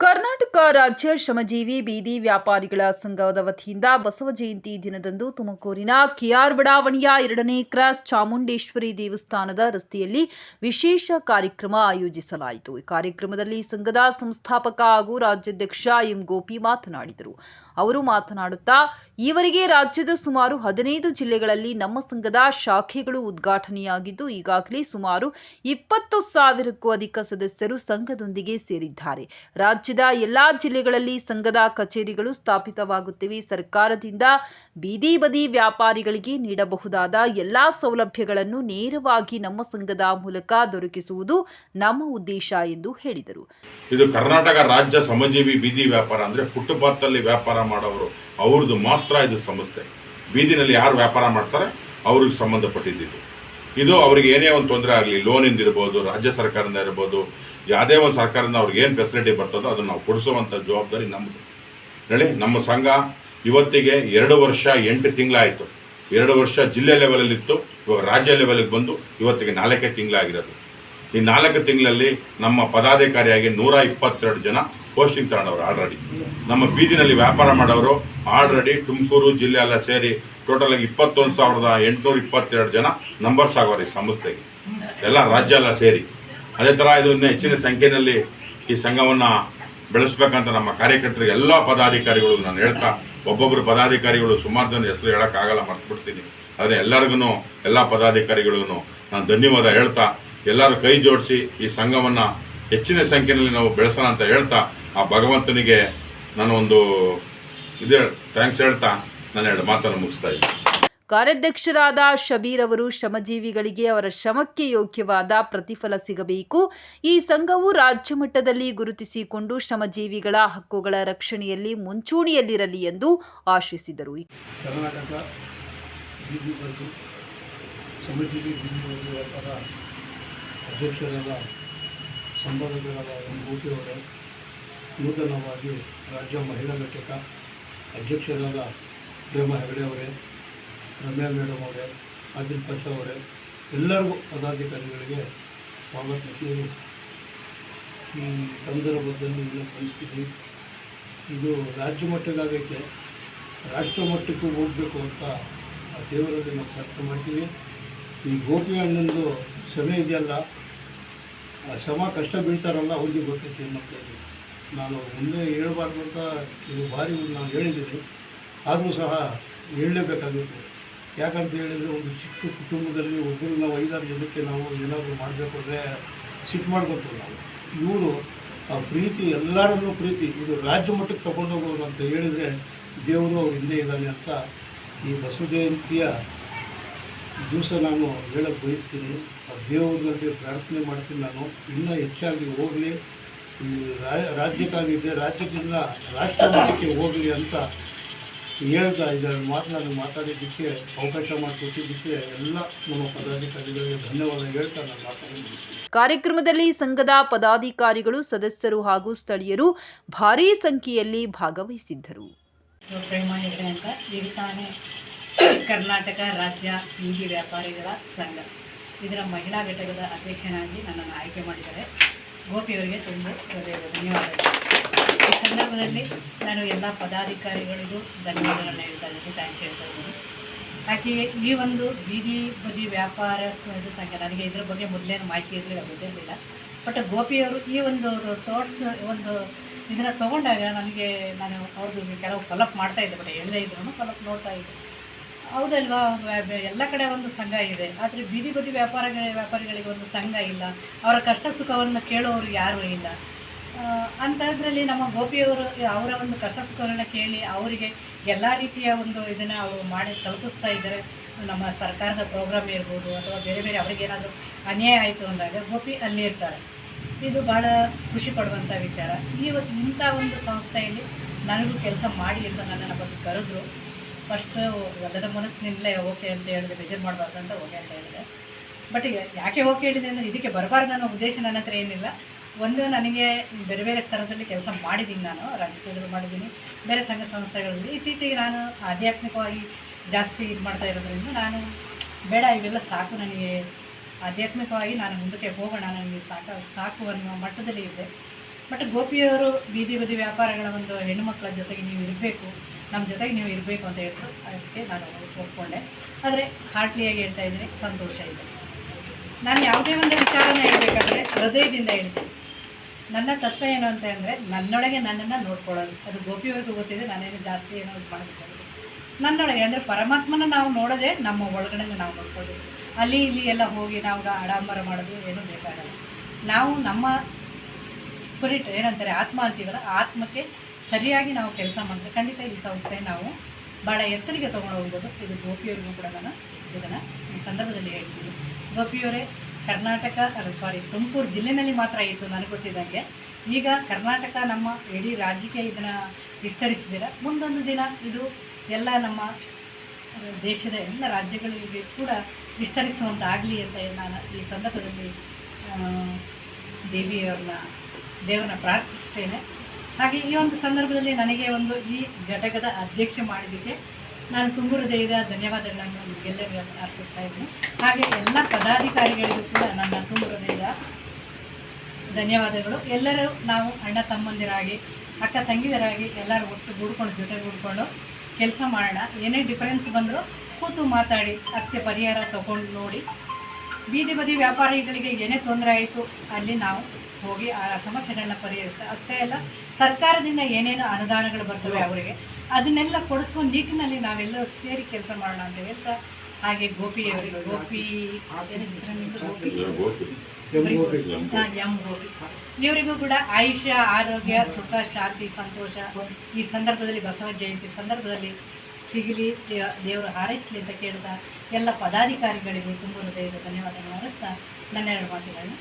ಕರ್ನಾಟಕ ರಾಜ್ಯ ಶ್ರಮಜೀವಿ ಬೀದಿ ವ್ಯಾಪಾರಿಗಳ ಸಂಘದ ವತಿಯಿಂದ ಬಸವ ಜಯಂತಿ ದಿನದಂದು ತುಮಕೂರಿನ ಕೆಆರ್ ಬಡಾವಣೆಯ ಎರಡನೇ ಕ್ರಾಸ್ ಚಾಮುಂಡೇಶ್ವರಿ ದೇವಸ್ಥಾನದ ರಸ್ತೆಯಲ್ಲಿ ವಿಶೇಷ ಕಾರ್ಯಕ್ರಮ ಆಯೋಜಿಸಲಾಯಿತು. ಈ ಕಾರ್ಯಕ್ರಮದಲ್ಲಿ ಸಂಘದ ಸಂಸ್ಥಾಪಕ ಹಾಗೂ ರಾಜ್ಯಾಧ್ಯಕ್ಷ ಎಂ ಗೋಪಿ ಮಾತನಾಡಿದರು. ಅವರು ಮಾತನಾಡುತ್ತಾ, ಈವರೆಗೆ ರಾಜ್ಯದ ಸುಮಾರು ಹದಿನೈದು ಜಿಲ್ಲೆಗಳಲ್ಲಿ ನಮ್ಮ ಸಂಘದ ಶಾಖೆಗಳು ಉದ್ಘಾಟನೆಯಾಗಿದ್ದು, ಈಗಾಗಲೇ ಸುಮಾರು ಇಪ್ಪತ್ತು ಸಾವಿರಕ್ಕೂ ಅಧಿಕ ಸದಸ್ಯರು ಸಂಘದೊಂದಿಗೆ ಸೇರಿದ್ದಾರೆ. ರಾಜ್ಯದ ಎಲ್ಲಾ ಜಿಲ್ಲೆಗಳಲ್ಲಿ ಸಂಘದ ಕಚೇರಿಗಳು ಸ್ಥಾಪಿತವಾಗುತ್ತಿವೆ. ಸರ್ಕಾರದಿಂದ ಬೀದಿ ಬದಿ ವ್ಯಾಪಾರಿಗಳಿಗೆ ನೀಡಬಹುದಾದ ಎಲ್ಲಾ ಸೌಲಭ್ಯಗಳನ್ನು ನೇರವಾಗಿ ನಮ್ಮ ಸಂಘದ ಮೂಲಕ ದೊರಕಿಸುವುದು ನಮ್ಮ ಉದ್ದೇಶ ಎಂದು ಹೇಳಿದರು. ಇದು ಕರ್ನಾಟಕ ರಾಜ್ಯ ಸಮಜೀವಿ ಬೀದಿ ವ್ಯಾಪಾರ ಅಂದರೆ ಫುಟ್ಪಾತಲ್ಲಿ ವ್ಯಾಪಾರ ಮಾಡೋರು, ಅವ್ರದ್ದು ಮಾತ್ರ ಇದು ಸಂಸ್ಥೆ. ಬೀದಿನಲ್ಲಿ ಯಾರು ವ್ಯಾಪಾರ ಮಾಡ್ತಾರೆ, ಅವ್ರಿಗೆ ಸಂಬಂಧಪಟ್ಟಿದ್ದು ಇದು ಅವ್ರಿಗೆ ಏನೇ ಒಂದು ತೊಂದರೆ ಆಗಲಿ ಲೋನಿಂದ ಇರ್ಬೋದು, ರಾಜ್ಯ ಸರ್ಕಾರದಿಂದ ಇರ್ಬೋದು, ಯಾವುದೇ ಒಂದು ಸರ್ಕಾರದಿಂದ ಅವ್ರಿಗೆ ಏನು ಫೆಸಿಲಿಟಿ ಬರ್ತದೋ ಅದನ್ನು ನಾವು ಕೊಡಿಸುವಂಥ ಜವಾಬ್ದಾರಿ ನಮ್ಮದು ಹೇಳಿ, ನಮ್ಮ ಸಂಘ ಇವತ್ತಿಗೆ ಎರಡು ವರ್ಷ ಎಂಟು ತಿಂಗಳಾಯಿತು. ಎರಡು ವರ್ಷ ಜಿಲ್ಲೆ ಲೆವೆಲಲ್ಲಿತ್ತು ಇವಾಗ ರಾಜ್ಯ ಲೆವೆಲಿಗೆ ಬಂದು ಇವತ್ತಿಗೆ ನಾಲ್ಕೇ ತಿಂಗಳಾಗಿರೋದು. ಈ ನಾಲ್ಕು ತಿಂಗಳಲ್ಲಿ ನಮ್ಮ ಪದಾಧಿಕಾರಿಯಾಗಿ ನೂರ ಇಪ್ಪತ್ತೆರಡು ಜನ ಪೋಸ್ಟಿಂಗ್ ತಗೊಂಡವ್ರು ಆಲ್ರೆಡಿ ನಮ್ಮ ಬೀದಿನಲ್ಲಿ ವ್ಯಾಪಾರ ಮಾಡೋರು ಆಲ್ರೆಡಿ ತುಮಕೂರು ಜಿಲ್ಲೆ ಎಲ್ಲ ಸೇರಿ ಟೋಟಲ್ ಆಗಿ ಇಪ್ಪತ್ತೊಂದು ಸಾವಿರದ ಎಂಟುನೂರ ಇಪ್ಪತ್ತೆರಡು ಜನ ನಂಬರ್ಸ್ ಆಗೋರು ಈ ಸಂಸ್ಥೆಗೆ. ಎಲ್ಲ ರಾಜ್ಯ ಎಲ್ಲ ಸೇರಿ. ಅದೇ ಥರ ಇದು ಇನ್ನೂ ಹೆಚ್ಚಿನ ಸಂಖ್ಯೆಯಲ್ಲಿ ಈ ಸಂಘವನ್ನು ಬೆಳೆಸ್ಬೇಕಂತ ನಮ್ಮ ಕಾರ್ಯಕರ್ತರಿಗೆ ಎಲ್ಲ ಪದಾಧಿಕಾರಿಗಳು ನಾನು ಹೇಳ್ತಾ ಒಬ್ಬೊಬ್ಬರು ಪದಾಧಿಕಾರಿಗಳು ಸುಮಾರು ಜನ ಹೆಸರು ಹೇಳೋಕ್ಕಾಗಲ್ಲ, ಮರ್ತ್ಬಿಡ್ತೀನಿ. ಆದರೆ ಎಲ್ಲರಿಗೂ ಎಲ್ಲ ಪದಾಧಿಕಾರಿಗಳಿಗೂ ನಾನು ಧನ್ಯವಾದ ಹೇಳ್ತಾ, ಎಲ್ಲರೂ ಕೈ ಜೋಡಿಸಿ ಈ ಸಂಘವನ್ನು ಹೆಚ್ಚಿನ ಸಂಖ್ಯೆಯಲ್ಲಿ ನಾವು ಬೆಳೆಸೋಣ ಅಂತ ಹೇಳ್ತಾ ಆ ಭಗವಂತನಿಗೆ ನಾನು ಒಂದು ಇದೇ ಥ್ಯಾಂಕ್ಸ್ ಹೇಳ್ತಾ ನಾನು ಎರಡು ಮಾತನ್ನು ಮುಗಿಸ್ತಾ ಇದ್ದೀನಿ. ಕಾರ್ಯಾಧ್ಯಕ್ಷರಾದ ಶಬೀರ್ ಅವರು ಶ್ರಮಜೀವಿಗಳಿಗೆ ಅವರ ಶ್ರಮಕ್ಕೆ ಯೋಗ್ಯವಾದ ಪ್ರತಿಫಲ ಸಿಗಬೇಕು. ಈ ಸಂಘವು ರಾಜ್ಯ ಮಟ್ಟದಲ್ಲಿ ಗುರುತಿಸಿಕೊಂಡು ಶ್ರಮಜೀವಿಗಳ ಹಕ್ಕುಗಳ ರಕ್ಷಣೆಯಲ್ಲಿ ಮುಂಚೂಣಿಯಲ್ಲಿರಲಿ ಎಂದು ಆಶಿಸಿದರು. ಕರ್ನಾಟಕ ನೂತನವಾಗಿ ರಾಜ್ಯ ಮಹಿಳಾ ಘಟಕ ಅಧ್ಯಕ್ಷರಾದ ಪ್ರೇಮ ಹೆಗಡೆ ಅವರೇ, ರಮ್ಯಾ ಮೇಡಮ್ ಅವರೇ, ಆದಿಲ್ ಪಂಚ ಅವರೇ, ಎಲ್ಲರಿಗೂ ಪದಾಧಿಕಾರಿಗಳಿಗೆ ಸ್ವಾಗತ ಈ ಸಂದರ್ಭದಲ್ಲಿ ಇಲ್ಲ ಪರಿಸ್ಥಿತಿ ಇದು ರಾಜ್ಯ ಮಟ್ಟಕ್ಕಾಗೈತೆ ರಾಷ್ಟ್ರ ಮಟ್ಟಕ್ಕೂ ಹೋಗಬೇಕು ಅಂತ ಆ ದೇವರಲ್ಲಿ ನಾವು ಪ್ರಾರ್ಥನೆ ಮಾಡ್ತೀವಿ. ಈ ಗೋಪಿ ಅಣ್ಣಂದು ಶ್ರಮೆ ಇದೆಯಲ್ಲ, ಆ ಶ್ರಮ ಕಷ್ಟ ಬೀಳ್ತಾರಲ್ಲ, ಅವ್ರಿಗೆ ಗೊತ್ತೈತಿ ಮತ್ತು ನಾನು ಮುಂದೆ ಹೇಳಬಾರ್ದು ಅಂತ ಇದು ಬಾರಿ ನಾನು ಹೇಳಿದ್ದೀನಿ. ಆದರೂ ಸಹ ಹೇಳಲೇಬೇಕಾಗುತ್ತೆ. ಯಾಕಂತ ಹೇಳಿದರೆ ಒಂದು ಚಿಕ್ಕ ಕುಟುಂಬದಲ್ಲಿ ಒಬ್ಬರು ನಾವು ಐದಾರು ಜನಕ್ಕೆ ನಾವು ಏನಾದರೂ ಮಾಡಬೇಕು ಅಂದರೆ ಸಿಟ್ಟು ಮಾಡ್ಕೊತೀವಿ ನಾವು. ಇವರು ಆ ಪ್ರೀತಿ, ಎಲ್ಲರನ್ನೂ ಪ್ರೀತಿ, ಇದು ರಾಜ್ಯ ಮಟ್ಟಕ್ಕೆ ತಗೊಂಡೋಗೋರು ಅಂತ ಹೇಳಿದರೆ ದೇವರು ಅವ್ರು ಹಿಂದೆ ಇದ್ದಾನೆ ಅಂತ ಈ ಬಸವ ಜಯಂತಿಯ ದಿವಸ ನಾನು ಹೇಳಕ್ಕೆ ಬಯಸ್ತೀನಿ. ಆ ದೇವರಲ್ಲಿ ಪ್ರಾರ್ಥನೆ ಮಾಡ್ತೀನಿ ನಾನು. ಇನ್ನೂ ಹೆಚ್ಚಾಗಿ ಹೋಗಲಿ. ರಾಜ್ಯಕ್ಕಾಗಿದೆ ರಾಜ್ಯದಿಂದ ರಾಷ್ಟ್ರ ಮಟ್ಟಕ್ಕೆ ಹೋಗಲಿ ಅಂತ ಹೇಳ್ತಾ ಇದ್ದಾರೆ. ಮಾತನಾಡಿ ಮಾತಾಡಿದ್ದಕ್ಕೆ ಅವಕಾಶ ಮಾಡಿಕೊಟ್ಟಿದ್ದಕ್ಕೆ ಎಲ್ಲ ನಮ್ಮ ಪದಾಧಿಕಾರಿಗಳಿಗೆ ಧನ್ಯವಾದ ಹೇಳ್ತಾ ನಾನು ಮಾತಾಡಿದ್ದೀನಿ ಕಾರ್ಯಕ್ರಮದಲ್ಲಿ ಸಂಘದ ಪದಾಧಿಕಾರಿಗಳು ಸದಸ್ಯರು ಹಾಗೂ ಸ್ಥಳೀಯರು ಭಾರೀ ಸಂಖ್ಯೆಯಲ್ಲಿ ಭಾಗವಹಿಸಿದ್ದರು. ಕರ್ನಾಟಕ ರಾಜ್ಯ ಬೀದಿ ವ್ಯಾಪಾರಿಗಳ ಸಂಘ. ಇದರ ಮಹಿಳಾ ಘಟಕದ ಅಧ್ಯಕ್ಷನಾಗಿ ನನ್ನನ್ನು ಆಯ್ಕೆ ಮಾಡಿದ್ದಾರೆ. ಗೋಪಿಯವರಿಗೆ ತುಂಬ ಧನ್ಯವಾದಗಳು. ಈ ಸಂದರ್ಭದಲ್ಲಿ ನಾನು ಎಲ್ಲ ಪದಾಧಿಕಾರಿಗಳಿಗೂ ಧನ್ಯವಾದಗಳನ್ನು ಹೇಳ್ತಾ ಇದ್ದೀನಿ. ಥ್ಯಾಂಕ್ಸ್ ಹೇಳ್ತಾ ಇದ್ದೀನಿ. ಯಾಕೆ, ಈ ಒಂದು ಬೀದಿ ಬದಿ ವ್ಯಾಪಾರ ಸಂಖ್ಯೆ, ನನಗೆ ಇದ್ರ ಬಗ್ಗೆ ಮೊದಲೇನು ಮಾಹಿತಿ ಇರಲಿಲ್ಲ ಗೊತ್ತಿರಲಿಲ್ಲ. ಬಟ್ ಗೋಪಿಯವರು ಈ ಒಂದು ಥಾಟ್ಸ್ ಒಂದು ಇದನ್ನು ತೊಗೊಂಡಾಗ ನನಗೆ, ನಾನು ಅವ್ರದ್ದು ಕೆಲವು ಫಲಪ್ ಮಾಡ್ತಾ ಇದ್ದೆ ಬಟ್ ಎಲ್ಲೇ ಇದ್ರೂ ಫಲಪ್ ನೋಡ್ತಾ ಇದ್ದೆ. ಹೌದಲ್ವಾ? ಎಲ್ಲ ಕಡೆ ಒಂದು ಸಂಘ ಇದೆ. ಆದರೆ ಬೀದಿ ಬದಿ ವ್ಯಾಪಾರ ವ್ಯಾಪಾರಿಗಳಿಗೆ ಒಂದು ಸಂಘ ಇಲ್ಲ. ಅವರ ಕಷ್ಟ ಸುಖವನ್ನು ಕೇಳೋರು ಯಾರೂ ಇಲ್ಲ. ಅಂಥದ್ರಲ್ಲಿ ನಮ್ಮ ಗೋಪಿಯವರು ಅವರ ಒಂದು ಕಷ್ಟ ಸುಖವನ್ನು ಕೇಳಿ ಅವರಿಗೆ ಎಲ್ಲ ರೀತಿಯ ಒಂದು ಇದನ್ನು ಅವರು ಮಾಡಿ ತಲುಪಿಸ್ತಾ ಇದ್ದಾರೆ. ನಮ್ಮ ಸರ್ಕಾರದ ಪ್ರೋಗ್ರಾಮ್ ಇರ್ಬೋದು ಅಥವಾ ಬೇರೆ ಬೇರೆ ಅವರಿಗೇನಾದರೂ ಅನ್ಯಾಯ ಆಯಿತು ಅಂದಾಗ ಗೋಪಿ ಅಲ್ಲಿ ಇರ್ತಾರೆ. ಇದು ಭಾಳ ಖುಷಿ ಪಡುವಂಥ ವಿಚಾರ. ಇವತ್ತು ಇಂಥ ಒಂದು ಸಂಸ್ಥೆಯಲ್ಲಿ ನನಗೂ ಕೆಲಸ ಮಾಡಿ ಅಂತ ನನ್ನನ್ನು ಬಂದು ಕರೆದ್ರು. ಫಸ್ಟು ಮನಸ್ಸು ಮನಸ್ಸಿನಿಂದಲೇ ಓಕೆ ಅಂತ ಹೇಳಿದೆ, ಬೇಜಾರು ಮಾಡಬಾರ್ದು ಅಂತ ಓಕೆ ಅಂತ ಹೇಳಿದೆ. ಬಟ್ ಯಾಕೆ ಓಕೆ ಹೇಳಿದೆ ಅಂದರೆ ಇದಕ್ಕೆ ಬರಬಾರ್ದು ಅನ್ನೋ ಉದ್ದೇಶ ನನ್ನ ಹತ್ರ ಏನಿಲ್ಲ. ಒಂದು ನನಗೆ ಬೇರೆ ಬೇರೆ ಸ್ಥಳದಲ್ಲಿ ಕೆಲಸ ಮಾಡಿದ್ದೀನಿ ನಾನು, ರಾಜಕೀಯದಲ್ಲಿ ಮಾಡಿದ್ದೀನಿ, ಬೇರೆ ಸಂಘ ಸಂಸ್ಥೆಗಳಲ್ಲಿ. ಇತ್ತೀಚೆಗೆ ನಾನು ಆಧ್ಯಾತ್ಮಿಕವಾಗಿ ಜಾಸ್ತಿ ಇದು ಮಾಡ್ತಾ ಇರೋದ್ರಿಂದ ನಾನು ಬೇಡ, ಇವೆಲ್ಲ ಸಾಕು ನನಗೆ. ಆಧ್ಯಾತ್ಮಿಕವಾಗಿ ನಾನು ಮುಂದಕ್ಕೆ ಹೋಗೋಣ, ನನಗೆ ಸಾಕು ಸಾಕು ಅನ್ನೋ ಮಟ್ಟದಲ್ಲಿ ಇದೆ. ಬಟ್ ಗೋಪಿಯವರು ಬೀದಿ ಬದಿ ವ್ಯಾಪಾರಗಳ ಒಂದು ಹೆಣ್ಣುಮಕ್ಕಳ ಜೊತೆಗೆ ನೀವು ಇರಬೇಕು. ನಮ್ಮ ಜೊತೆಗೆ ನೀವು ಇರಬೇಕು ಅಂತ ಹೇಳ್ತು ಅದಕ್ಕೆ ನಾನು ಒಪ್ಕೊಂಡೆ. ಆದರೆ ಹಾರ್ಟ್ಲಿಯಾಗಿ ಹೇಳ್ತಾ ಇದ್ದೀನಿ, ಸಂತೋಷ ಇದೆ. ನಾನು ಯಾವುದೇ ಒಂದು ವಿಚಾರನ ಹೇಳಬೇಕಾದ್ರೆ ಹೃದಯದಿಂದ ಹೇಳ್ತೀನಿ. ನನ್ನ ತತ್ವ ಏನು ಅಂತ ಅಂದರೆ ನನ್ನೊಳಗೆ ನನ್ನನ್ನು ನೋಡ್ಕೊಳ್ಳೋದು. ಅದು ಗೋಪಿಯವರೆಗೂ ಗೊತ್ತಿದೆ, ನಾನೇನು ಜಾಸ್ತಿ ಏನೋ ಇದು ನನ್ನೊಳಗೆ ಅಂದರೆ ಪರಮಾತ್ಮನ ನಾವು ನೋಡೋದೇ ನಮ್ಮ ಒಳಗಡೆ ನಾವು ನೋಡ್ಕೊಳ್ಳಿ ಅಲ್ಲಿ ಇಲ್ಲಿ ಎಲ್ಲ ಹೋಗಿ ನಾವು ಆಡಂಬರ ಮಾಡೋದು ಏನೂ ಬೇಕಾಗಲ್ಲ. ನಾವು ನಮ್ಮ ಸ್ಪಿರಿಟ್ ಏನಂತಾರೆ ಆತ್ಮ ಅಂತೀವಲ್ಲ ಆತ್ಮಕ್ಕೆ ಸರಿಯಾಗಿ ನಾವು ಕೆಲಸ ಮಾಡಿದ್ರೆ ಖಂಡಿತ ಈ ಸಂಸ್ಥೆ ನಾವು ಭಾಳ ಎತ್ತರಿಗೆ ತೊಗೊಂಡು ಹೋಗ್ಬೋದು ಇದು ಗೋಪಿಯವರಿಗೂ ಕೂಡ ನಾನು ಇದನ್ನು ಈ ಸಂದರ್ಭದಲ್ಲಿ ಹೇಳ್ತೀನಿ. ಗೋಪಿಯವರೇ, ಕರ್ನಾಟಕ ಸಾರಿ ತುಮಕೂರು ಜಿಲ್ಲೆನಲ್ಲಿ ಮಾತ್ರ ಇತ್ತು ನನಗೆ ಗೊತ್ತಿದ್ದಂಗೆ. ಈಗ ಕರ್ನಾಟಕ ನಮ್ಮ ಇಡೀ ರಾಜ್ಯಕ್ಕೆ ಇದನ್ನು ವಿಸ್ತರಿಸಿದ್ದೀರ ಮುಂದೊಂದು ದಿನ ಇದು ಎಲ್ಲ ನಮ್ಮ ದೇಶದ ಎಲ್ಲ ರಾಜ್ಯಗಳಿಗೆ ಕೂಡ ವಿಸ್ತರಿಸುವಂತಾಗಲಿ ಅಂತ ನಾನು ಈ ಸಂದರ್ಭದಲ್ಲಿ ದೇವಿಯವ್ರನ್ನ, ದೇವರನ್ನ ಪ್ರಾರ್ಥಿಸ್ತೇನೆ. ಹಾಗೆ ಈ ಒಂದು ಸಂದರ್ಭದಲ್ಲಿ ನನಗೆ ಒಂದು ಈ ಘಟಕದ ಅಧ್ಯಕ್ಷ ಮಾಡಿದ್ದಕ್ಕೆ ನಾನು ತುಂಬು ಹೃದಯದ ಧನ್ಯವಾದಗಳನ್ನು ನಿಮಗೆಲ್ಲರಿಗೂ ಅರ್ಪಿಸ್ತಾ ಇದ್ದೀನಿ. ಹಾಗೆ ಎಲ್ಲ ಪದಾಧಿಕಾರಿಗಳಿಗೂ ಕೂಡ ನನ್ನ ತುಂಬು ಹೃದಯದ ಧನ್ಯವಾದಗಳು. ಎಲ್ಲರೂ ನಾವು ಅಣ್ಣ ತಮ್ಮಂದಿರಾಗಿ, ಅಕ್ಕ ತಂಗಿದರಾಗಿ ಎಲ್ಲರೂ ಒಟ್ಟು ಗೂಡ್ಕೊಂಡು ಜೊತೆಗೂಡ್ಕೊಂಡು ಕೆಲಸ ಮಾಡೋಣ. ಏನೇ ಡಿಫರೆನ್ಸ್ ಬಂದರೂ ಕೂತು ಮಾತಾಡಿ ಅದಕ್ಕೆ ಪರಿಹಾರ ತಗೊಂಡು ನೋಡಿ. ಬೀದಿ ಬದಿ ವ್ಯಾಪಾರಿಗಳಿಗೆ ಏನೇ ತೊಂದರೆ ಆಯಿತು, ಅಲ್ಲಿ ನಾವು ಹೋಗಿ ಆ ಸಮಸ್ಯೆಗಳನ್ನ ಪರಿಹರಿಸ್ತಾ ಅಷ್ಟೇ ಅಲ್ಲ ಸರ್ಕಾರದಿಂದ ಏನೇನು ಅನುದಾನಗಳು ಬರ್ತವೆ ಅವರಿಗೆ ಅದನ್ನೆಲ್ಲ ಕೊಡಿಸುವ ನಿಟ್ಟಿನಲ್ಲಿ ನಾವೆಲ್ಲರೂ ಸೇರಿ ಕೆಲಸ ಮಾಡೋಣ ಅಂತ ಹೇಳ್ತಾ ಹಾಗೆ ಗೋಪಿಯವರಿಗೆ ಗೋಪಿ? ಗೋಪಿ. ಎಂ ಗೋಪಿ. ಇವರಿಗೂ ಕೂಡ ಆಯುಷ್ಯ ಆರೋಗ್ಯ ಸುಖ ಶಾಂತಿ ಸಂತೋಷ ಈ ಸಂದರ್ಭದಲ್ಲಿ ಬಸವ ಜಯಂತಿ ಸಂದರ್ಭದಲ್ಲಿ ಸಿಗಲಿ ದೇವರು ಹಾರೈಸಲಿ ಅಂತ ಕೇಳ್ತಾ ಎಲ್ಲ ಪದಾಧಿಕಾರಿಗಳಿಗೂ ತುಂಬ ಹೃದಯದ ಧನ್ಯವಾದಗಳು ಅನಿಸ್ತಾ ನನ್ನೆರಡು ಮಾತುಗಳನ್ನು